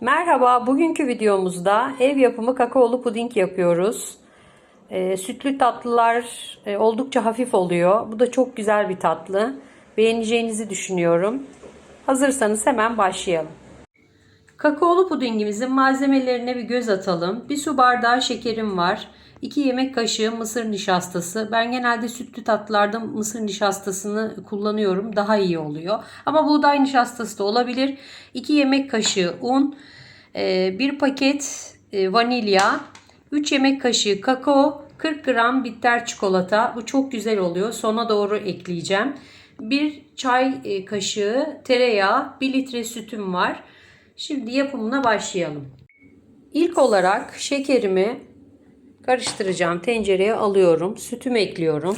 Merhaba, bugünkü videomuzda ev yapımı kakaolu puding yapıyoruz. Ee, sütlü tatlılar e, oldukça hafif oluyor. Bu da çok güzel bir tatlı. Beğeneceğinizi düşünüyorum. Hazırsanız hemen başlayalım. Kakaolu pudingimizin malzemelerine bir göz atalım. Bir su bardağı şekerim var. 2 yemek kaşığı mısır nişastası. Ben genelde sütlü tatlılarda mısır nişastasını kullanıyorum. Daha iyi oluyor. Ama buğday nişastası da olabilir. 2 yemek kaşığı un. 1 paket e, vanilya. 3 yemek kaşığı kakao. 40 gram bitter çikolata. Bu çok güzel oluyor. Sona doğru ekleyeceğim. 1 çay e, kaşığı tereyağı. 1 litre sütüm var. Şimdi yapımına başlayalım. İlk olarak şekerimi karıştıracağım. Tencereye alıyorum. Sütümü ekliyorum.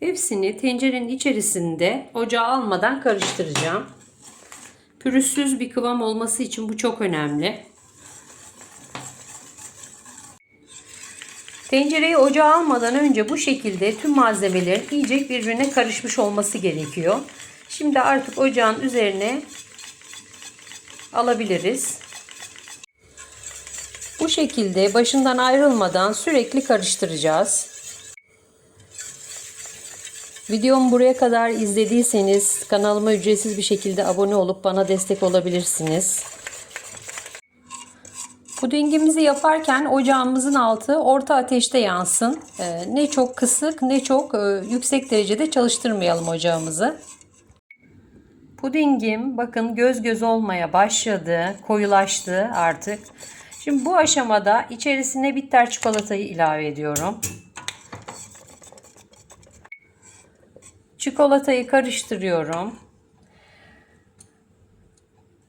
Hepsini tencerenin içerisinde ocağa almadan karıştıracağım. Pürüzsüz bir kıvam olması için bu çok önemli. Tencereyi ocağa almadan önce bu şekilde tüm malzemelerin iyice birbirine karışmış olması gerekiyor. Şimdi artık ocağın üzerine alabiliriz. Bu şekilde başından ayrılmadan sürekli karıştıracağız. Videomu buraya kadar izlediyseniz kanalıma ücretsiz bir şekilde abone olup bana destek olabilirsiniz. Pudingimizi yaparken ocağımızın altı orta ateşte yansın. Ee, ne çok kısık ne çok e, yüksek derecede çalıştırmayalım ocağımızı. Pudingim bakın göz göz olmaya başladı. Koyulaştı artık. Şimdi bu aşamada içerisine bitter çikolatayı ilave ediyorum. Çikolatayı karıştırıyorum.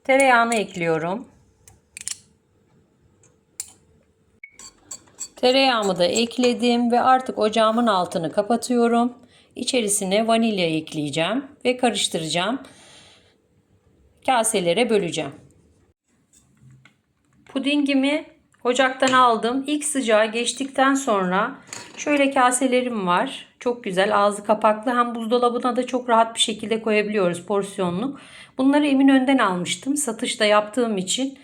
Tereyağını ekliyorum. Tereyağımı da ekledim ve artık ocağımın altını kapatıyorum. İçerisine vanilya ekleyeceğim ve karıştıracağım. Kaselere böleceğim. Pudingimi ocaktan aldım. İlk sıcağı geçtikten sonra şöyle kaselerim var. Çok güzel ağzı kapaklı. Hem buzdolabına da çok rahat bir şekilde koyabiliyoruz porsiyonluk. Bunları Eminönü'nden almıştım. Satışta yaptığım için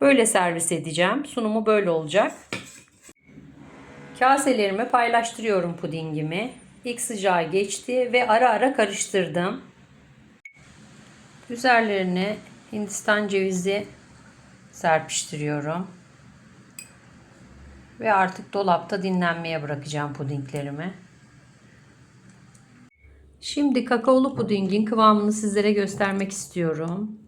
böyle servis edeceğim. Sunumu böyle olacak. Kaselerime paylaştırıyorum pudingimi. İlk sıcağı geçti ve ara ara karıştırdım. Üzerlerine Hindistan cevizi serpiştiriyorum. Ve artık dolapta dinlenmeye bırakacağım pudinglerimi. Şimdi kakaolu pudingin kıvamını sizlere göstermek istiyorum.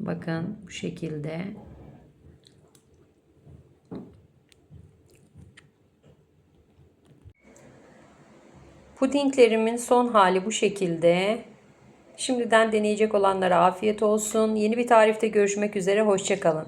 Bakın bu şekilde. Pudinglerimin son hali bu şekilde. Şimdiden deneyecek olanlara afiyet olsun. Yeni bir tarifte görüşmek üzere. Hoşçakalın.